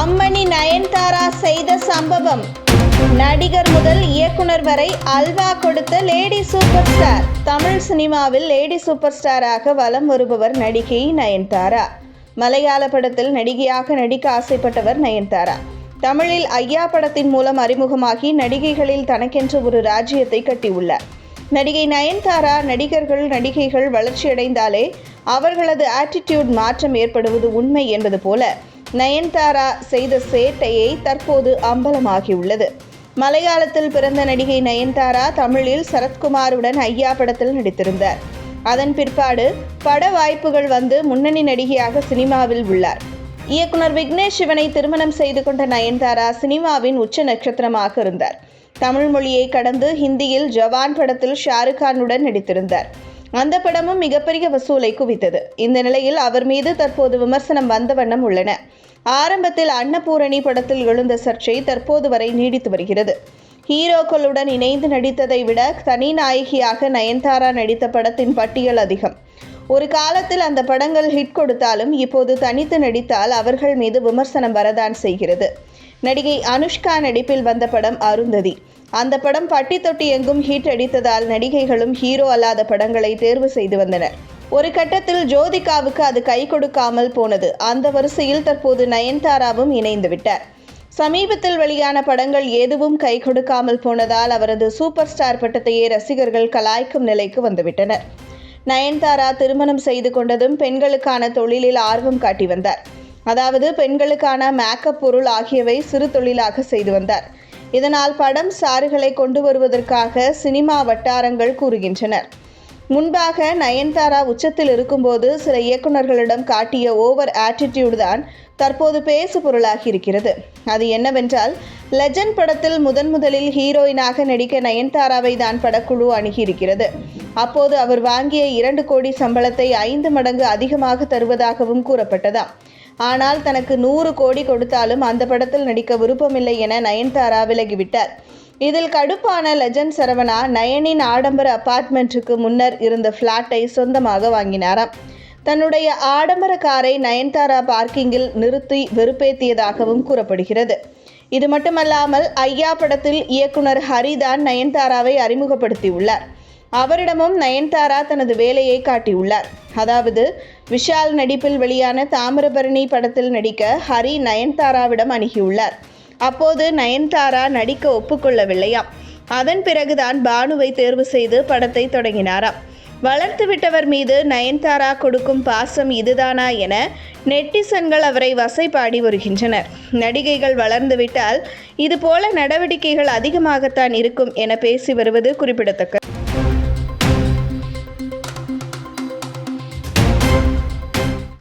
அம்மணி நயன்தாரா செய்த சம்பவம். நடிகர் முதல் இயக்குனர் வரை அல்வா கொடுத்த லேடி சூப்பர் ஸ்டார். தமிழ் சினிமாவில் லேடி சூப்பர் ஸ்டாராக வலம் வருபவர் நடிகை நயன்தாரா. மலையாள படத்தில் நடிகையாக நடிக்க ஆசைப்பட்டவர் நயன்தாரா. தமிழில் ஐயா படத்தின் மூலம் அறிமுகமாகி நடிகைகளில் தனக்கென்று ஒரு ராஜ்யத்தை கட்டியுள்ளார். நடிகை நயன்தாரா நடிகர்கள் நடிகைகள் வளர்ச்சியடைந்தாலே அவர்களது ஆட்டிடியூட் மாற்றம் ஏற்படுவது உண்மை என்பது போல நயன்தாரா செய்த சேட்டையை தற்போது அம்பலமாகியுள்ளது. மலையாளத்தில் பிறந்த நடிகை நயன்தாரா தமிழில் சரத்குமாருடன் ஐயா படத்தில் நடித்திருந்தார். அதன் பிற்பாடு பட வாய்ப்புகள் வந்து முன்னணி நடிகையாக சினிமாவில் உள்ளார். இயக்குனர் விக்னேஷ் சிவனை திருமணம் செய்து கொண்ட நயன்தாரா சினிமாவின் உச்ச நட்சத்திரமாக இருந்தார். தமிழ் மொழியை கடந்து ஹிந்தியில் ஜவான் படத்தில் ஷாருக் கானுடன் நடித்திருந்தார். அந்த படமும் மிகப்பெரிய வசூலை குவித்தது. இந்த நிலையில் அவர் மீது தற்போது விமர்சனம் வந்த வண்ணம் உள்ளன. ஆரம்பத்தில் அன்னபூரணி படத்தில் எழுந்த சர்ச்சை தற்போது வரை நீடித்து வருகிறது. ஹீரோக்களுடன் இணைந்து நடித்ததை விட தனி நாயகியாக நயன்தாரா நடித்த படத்தின் பட்டியல் அதிகம். ஒரு காலத்தில் அந்த படங்கள் ஹிட் கொடுத்தாலும் இப்போது தனித்து நடித்தால் அவர்கள் மீது விமர்சனம் வரதான் செய்கிறது. நடிகை அனுஷ்கா நடிப்பில் வந்த படம் அருந்ததி. அந்த படம் பட்டி தொட்டி எங்கும் ஹிட் அடித்ததால் நடிகைகளும் ஹீரோ அல்லாத படங்களை தேர்வு செய்து வந்தனர். ஒரு கட்டத்தில் ஜோதிகாவுக்கு அது கை கொடுக்காமல் போனது. அந்த வரிசையில் தற்போது நயன்தாராவும் இணைந்து விட்டார். சமீபத்தில் வெளியான படங்கள் எதுவும் கை கொடுக்காமல் போனதால் அவரது சூப்பர் ஸ்டார் பட்டத்தையே ரசிகர்கள் கலாய்க்கும் நிலைக்கு வந்துவிட்டனர். நயன்தாரா திருமணம் செய்து கொண்டதும் பெண்களுக்கான தொழிலில் ஆர்வம் காட்டி வந்தார். அதாவது பெண்களுக்கான மேக்கப் பொருள் ஆகியவை சிறு தொழிலாக செய்து வந்தார். இதனால் படம் சாறுகளை கொண்டு வருவதற்காக சினிமா வட்டாரங்கள் கூறுகின்றனர். முன்பாக நயன்தாரா உச்சத்தில் இருக்கும்போது சில இயக்குநர்களிடம் காட்டிய ஓவர் ஆட்டிடியூடு தான் தற்போது பேசு பொருளாகி இருக்கிறது. அது என்னவென்றால் லெஜண்ட் படத்தில் முதன் முதலில் ஹீரோயினாக நடிக்க நயன்தாராவை தான் படக்குழு அணுகியிருக்கிறது. அப்போது அவர் வாங்கிய இரண்டு கோடி சம்பளத்தை ஐந்து மடங்கு அதிகமாக தருவதாகவும் கூறப்பட்டதாம். ஆனால் தனக்கு நூறு கோடி கொடுத்தாலும் அந்த படத்தில் நடிக்க விருப்பமில்லை என நயன்தாரா விலகிவிட்டார். இதில் கடுப்பான லெஜண்ட் சரவணா நயனின் ஆடம்பர அபார்ட்மெண்ட்டுக்கு முன்னர் இருந்த ஃப்ளாட்டை சொந்தமாக வாங்கினாராம். தன்னுடைய ஆடம்பர காரை நயன்தாரா பார்க்கிங்கில் நிறுத்தி வெறுப்பேற்றியதாகவும் கூறப்படுகிறது. இது மட்டுமல்லாமல் ஐயா படத்தில் இயக்குனர் ஹரிதான் நயன்தாராவை அறிமுகப்படுத்தியுள்ளார். அவரிடமும் நயன்தாரா தனது வேலையை காட்டியுள்ளார். அதாவது விஷால் நடிப்பில் வெளியான தாமிரபரணி படத்தில் நடிக்க ஹரி நயன்தாராவிடம் அணுகியுள்ளார். அப்போது நயன்தாரா நடிக்க ஒப்புக்கொள்ளவில்லையாம். அதன் பிறகுதான் பானுவை தேர்வு செய்து படத்தை தொடங்கினாராம். வளர்த்து விட்டவர் மீது நயன்தாரா கொடுக்கும் பாசம் இதுதானா என நெட்டிசன்கள் அவரை வசைப்பாடி வருகின்றனர். நடிகைகள் வளர்ந்துவிட்டால் இதுபோல நடவடிக்கைகள் அதிகமாகத்தான் இருக்கும் என பேசி வருவது குறிப்பிடத்தக்கது.